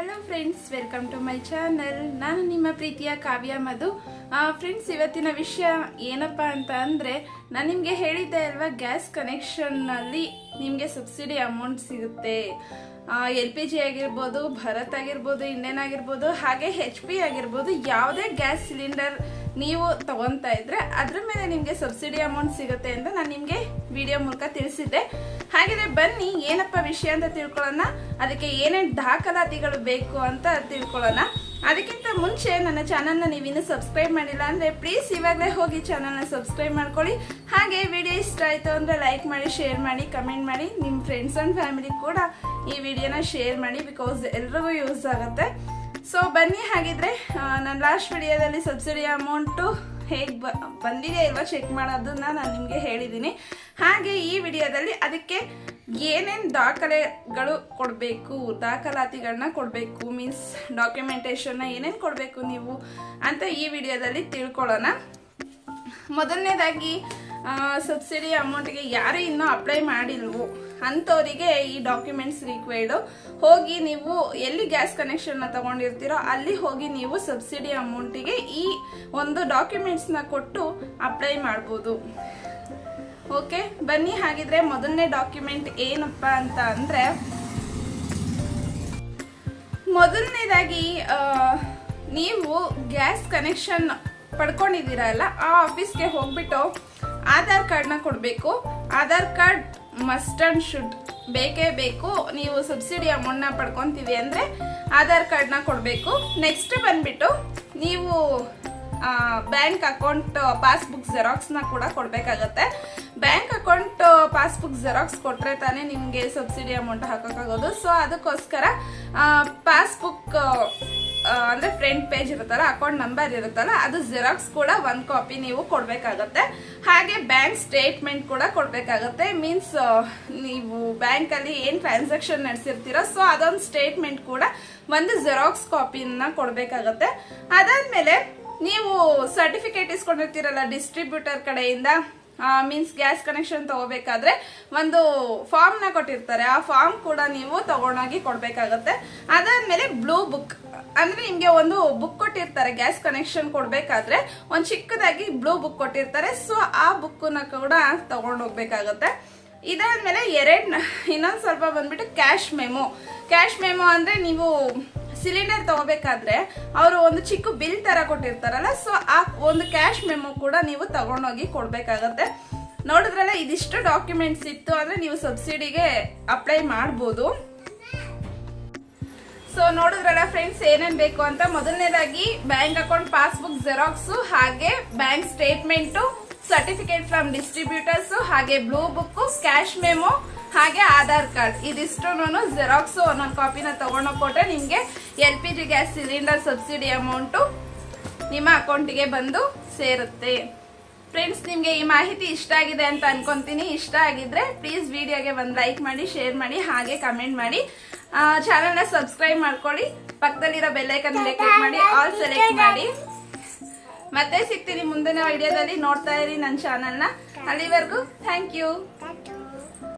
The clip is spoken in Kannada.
Hello friends welcome to my channel ನಾನು ನಿಮ್ಮ ಪ್ರೀತಿಯ ಕಾವ್ಯ ಮಧು. ಫ್ರೆಂಡ್ಸ್ ಇವತ್ತಿನ ವಿಷಯ ಏನಪ್ಪ ಅಂತ ಅಂದರೆ, ನಾನು ನಿಮಗೆ ಹೇಳಿದ್ದೆ ಅಲ್ವಾ ಗ್ಯಾಸ್ ಕನೆಕ್ಷನ್ನಲ್ಲಿ ನಿಮಗೆ ಸಬ್ಸಿಡಿ ಅಮೌಂಟ್ ಸಿಗುತ್ತೆ. ಎಲ್ ಪಿ ಜಿ ಆಗಿರ್ಬೋದು, ಭರತ್ ಆಗಿರ್ಬೋದು ಇಂಡಿಯನ್ ಆಗಿರ್ಬೋದು, ಹಾಗೆ ಹೆಚ್ ಪಿ ಆಗಿರ್ಬೋದು, ಯಾವುದೇ ಗ್ಯಾಸ್ ಸಿಲಿಂಡರ್ ನೀವು ತಗೊತಾ ಇದ್ರೆ ಅದ್ರ ಮೇಲೆ ನಿಮಗೆ ಸಬ್ಸಿಡಿ ಅಮೌಂಟ್ ಸಿಗುತ್ತೆ ಅಂತ ನಾನು ನಿಮಗೆ ವಿಡಿಯೋ ಮೂಲಕ ತಿಳಿಸಿದ್ದೆ. ಹಾಗಿದ್ರೆ ಬನ್ನಿ, ಏನಪ್ಪ ವಿಷಯ ಅಂತ ತಿಳ್ಕೊಳ್ಳೋಣ. ಅದಕ್ಕೆ ಏನೇನು ದಾಖಲಾತಿಗಳು ಬೇಕು ಅಂತ ತಿಳ್ಕೊಳ್ಳೋಣ. ಅದಕ್ಕಿಂತ ಮುಂಚೆ ನನ್ನ ಚಾನಲ್ನ ಇನ್ನೂ ಸಬ್ಸ್ಕ್ರೈಬ್ ಮಾಡಿಲ್ಲ ಅಂದರೆ ಪ್ಲೀಸ್ ಇವಾಗಲೇ ಹೋಗಿ ಚಾನಲ್ನ ಸಬ್ಸ್ಕ್ರೈಬ್ ಮಾಡ್ಕೊಳ್ಳಿ. ಹಾಗೆ ವಿಡಿಯೋ ಇಷ್ಟ ಆಯಿತು ಅಂದರೆ ಲೈಕ್ ಮಾಡಿ ಶೇರ್ ಮಾಡಿ ಕಮೆಂಟ್ ಮಾಡಿ. ನಿಮ್ಮ ಫ್ರೆಂಡ್ಸ್ ಅಂಡ್ ಫ್ಯಾಮಿಲಿ ಕೂಡ ಈ ವಿಡಿಯೋನ ಶೇರ್ ಮಾಡಿ ಬಿಕಾಸ್ ಎಲ್ರಿಗೂ ಯೂಸ್ ಆಗುತ್ತೆ. ಸೊ ಬನ್ನಿ ಹಾಗಿದ್ರೆ ನನ್ನ ಲಾಸ್ಟ್ ವಿಡಿಯೋದಲ್ಲಿ ಸಬ್ಸಿಡಿ ಅಮೌಂಟು ಹೇಗೆ ಬಂದಿದೆ ಇಲ್ವಾ ಚೆಕ್ ಮಾಡೋದನ್ನ ನಾನು ನಿಮಗೆ ಹೇಳಿದ್ದೀನಿ ಹಾಗೆ ಈ ವಿಡಿಯೋದಲ್ಲಿ ಅದಕ್ಕೆ ಏನೇನು ದಾಖಲೆಗಳು ಕೊಡಬೇಕು ದಾಖಲಾತಿಗಳನ್ನ ಕೊಡಬೇಕು ಮೀನ್ಸ್ ಡಾಕ್ಯುಮೆಂಟೇಷನ್ನ ಏನೇನು ಕೊಡಬೇಕು ನೀವು ಅಂತ ಈ ವಿಡಿಯೋದಲ್ಲಿ ತಿಳ್ಕೊಳ್ಳೋಣ. ಮೊದಲನೇದಾಗಿ ಸಬ್ಸಿಡಿ ಅಮೌಂಟ್ಗೆ ಯಾರೇ ಇನ್ನೂ ಅಪ್ಲೈ ಮಾಡಿಲ್ವೋ ಅಂಥವರಿಗೆ ಈ ಡಾಕ್ಯುಮೆಂಟ್ಸ್ ರಿಕ್ವೈರ್ಡು ಹೋಗಿ ನೀವು ಎಲ್ಲಿ ಗ್ಯಾಸ್ ಕನೆಕ್ಷನ್ನ ತಗೊಂಡಿರ್ತೀರೋ ಅಲ್ಲಿ ಹೋಗಿ ನೀವು ಸಬ್ಸಿಡಿ ಅಮೌಂಟಿಗೆ ಈ ಒಂದು ಡಾಕ್ಯುಮೆಂಟ್ಸ್ನ ಕೊಟ್ಟು ಅಪ್ಲೈ ಮಾಡ್ಬೋದು. ಓಕೆ, ಬನ್ನಿ, ಹಾಗಿದ್ರೆ ಮೊದಲನೇ ಡಾಕ್ಯುಮೆಂಟ್ ಏನಪ್ಪ ಅಂತ ಅಂದರೆ, ಮೊದಲನೇದಾಗಿ ನೀವು ಗ್ಯಾಸ್ ಕನೆಕ್ಷನ್ ಪಡ್ಕೊಂಡಿದ್ದೀರಲ್ಲ, ಆ ಆಫೀಸ್ಗೆ ಹೋಗ್ಬಿಟ್ಟು ಆಧಾರ್ ಕಾರ್ಡ್ನ ಕೊಡಬೇಕು. Aadhaar card must and should ಬೇಕೇ ಬೇಕು. ನೀವು ಸಬ್ಸಿಡಿ ಅಮೌಂಟ್ನ ಪಡ್ಕೊತೀವಿ ಅಂದರೆ ಆಧಾರ್ ಕಾರ್ಡ್ನ ಕೊಡಬೇಕು. ನೆಕ್ಸ್ಟ್ ಬಂದ್ಬಿಟ್ಟು ನೀವು ಬ್ಯಾಂಕ್ ಅಕೌಂಟ್ ಪಾಸ್ಬುಕ್ ಜೆರಾಕ್ಸ್ನ ಕೂಡ ಕೊಡಬೇಕಾಗತ್ತೆ. ಬ್ಯಾಂಕ್ ಅಕೌಂಟ್ ಪಾಸ್ಬುಕ್ ಜೆರಾಕ್ಸ್ ಕೊಟ್ಟರೆ ತಾನೇ ನಿಮಗೆ ಸಬ್ಸಿಡಿ ಅಮೌಂಟ್ ಹಾಕೋಕ್ಕಾಗೋದು. ಸೊ ಅದಕ್ಕೋಸ್ಕರ ಪಾಸ್ಬುಕ್ ಅಂದ್ರೆ ಫ್ರಂಟ್ ಪೇಜ್ ಇರುತ್ತಲ್ಲ, ಅಕೌಂಟ್ ನಂಬರ್ ಇರುತ್ತಲ್ಲ, ಅದು ಜೆರಾಕ್ಸ್ ಕೂಡ ಒಂದ್ ಕಾಪಿ ನೀವು ಕೊಡ್ಬೇಕಾಗತ್ತೆ. ಹಾಗೆ ಬ್ಯಾಂಕ್ ಸ್ಟೇಟ್ಮೆಂಟ್ ಕೂಡ ಕೊಡ್ಬೇಕಾಗತ್ತೆ. ಮೀನ್ಸ್ ನೀವು ಬ್ಯಾಂಕ್ ಅಲ್ಲಿ ಏನ್ ಟ್ರಾನ್ಸಾಕ್ಷನ್ ನಡೆಸಿರ್ತೀರೋ ಸೊ ಅದೊಂದು ಸ್ಟೇಟ್ಮೆಂಟ್ ಕೂಡ ಒಂದು ಜೆರಾಕ್ಸ್ ಕಾಪಿನ ಕೊಡ್ಬೇಕಾಗತ್ತೆ. ಅದಾದ್ಮೇಲೆ, ನೀವು ಸರ್ಟಿಫಿಕೇಟ್ ಇಸ್ಕೊಂಡಿರ್ತೀರಲ್ಲ ಡಿಸ್ಟ್ರಿಬ್ಯೂಟರ್ ಕಡೆಯಿಂದ ಮೀನ್ಸ್ ಗ್ಯಾಸ್ ಕನೆಕ್ಷನ್ ತಗೋಬೇಕಾದ್ರೆ ಒಂದು ಫಾರ್ಮ್ನ ಕೊಟ್ಟಿರ್ತಾರೆ. ಆ ಫಾರ್ಮ್ ಕೂಡ ನೀವು ತಗೊಂಡೋಗಿ ಕೊಡ್ಬೇಕಾಗತ್ತೆ. ಅದಾದ್ಮೇಲೆ ಬ್ಲೂ ಬುಕ್ ಅಂದ್ರೆ ನಿಮ್ಗೆ ಒಂದು ಬುಕ್ ಕೊಟ್ಟಿರ್ತಾರೆ ಗ್ಯಾಸ್ ಕನೆಕ್ಷನ್ ಕೊಡ್ಬೇಕಾದ್ರೆ. ಒಂದ್ ಚಿಕ್ಕದಾಗಿ ಬ್ಲೂ ಬುಕ್ ಕೊಟ್ಟಿರ್ತಾರೆ. ಸೊ ಆ ಬುಕ್ನ ಕೂಡ ತಗೊಂಡ್ ಹೋಗ್ಬೇಕಾಗತ್ತೆ ಇದಾದ್ಮೇಲೆ ಎರಡ್ ಇನ್ನೊಂದು ಸ್ವಲ್ಪ ಬಂದ್ಬಿಟ್ಟು ಕ್ಯಾಶ್ ಮೆಮೊ ಕ್ಯಾಶ್ ಮೆಮೊ ಅಂದ್ರೆ ನೀವು ಸಿಲಿಂಡರ್ ತಗೋಬೇಕಾದ್ರೆ ಅವರು ಒಂದು ಚಿಕ್ಕ ಬಿಲ್ ತರ ಕೊಟ್ಟಿರ್ತಾರಲ್ಲ ಸೊ ಆ ಒಂದು ಕ್ಯಾಶ್ ಮೆಮೊ ಕೂಡ ನೀವು ತಗೊಂಡೋಗಿ ಕೊಡ್ಬೇಕಾಗತ್ತೆ. ನೋಡಿದ್ರಲ್ಲ ಇದಿಷ್ಟು ಡಾಕ್ಯುಮೆಂಟ್ಸ್ ಇತ್ತು, ಅಂದ್ರೆ ನೀವು ಸಬ್ಸಿಡಿಗೆ ಅಪ್ಲೈ ಮಾಡ್ಬೋದು. ಸೊ ನೋಡಿದ್ರಲ್ಲ ಫ್ರೆಂಡ್ಸ್ ಏನೇನ್ ಬೇಕು ಅಂತ. ಮೊದಲನೇದಾಗಿ ಬ್ಯಾಂಕ್ ಅಕೌಂಟ್ ಪಾಸ್ಬುಕ್ ಜೆರಾಕ್ಸ್ ಹಾಗೆ bank statement certificate from distributors, ಹಾಗೆ ಬ್ಲೂ ಬುಕ್ ಕ್ಯಾಶ್ ಮೆಮೊ, ಹಾಗೆ ಆಧಾರ್ ಕಾರ್ಡ್. ಇದಿಷ್ಟು ಜೆರಾಕ್ಸ್ ಒಂದೊಂದು ಕಾಪಿನ ತಗೊಂಡೋಗಿ ಕೊಟ್ಟರೆ ನಿಮ್ಗೆ L P G gas cylinder subsidy amount ನಿಮ್ಮ ಅಕೌಂಟಿಗೆ ಬಂದು ಸೇರುತ್ತೆ. ಫ್ರೆಂಡ್ಸ್, ನಿಮಗೆ ಈ ಮಾಹಿತಿ ಇಷ್ಟ ಆಗಿದೆ ಅಂತ ಅನ್ಕೊಂತೀನಿ. ಇಷ್ಟ ಆಗಿದ್ರೆ ಪ್ಲೀಸ್ ವಿಡಿಯೋಗೆ ಒಂದು ಲೈಕ್ ಮಾಡಿ, ಶೇರ್ ಮಾಡಿ, ಹಾಗೆ ಕಮೆಂಟ್ ಮಾಡಿ. ಚಾನಲ್ನ ಸಬ್ಸ್ಕ್ರೈಬ್ ಮಾಡ್ಕೊಳ್ಳಿ. ಪಕ್ಕದಲ್ಲಿರೋ ಬೆಲ್ಲೈಕನ್ ಕ್ಲಿಕ್ ಮಾಡಿ, ಆಲ್ ಸೆಲೆಕ್ಟ್ ಮಾಡಿ. ಮತ್ತೆ ಸಿಗ್ತೀನಿ ಮುಂದಿನ ವಿಡಿಯೋದಲ್ಲಿ ನೋಡ್ತಾ ಇರಿ ನನ್ನ ಚಾನೆಲ್ನ ಅಲ್ಲಿವರೆಗೂ ಥ್ಯಾಂಕ್ ಯು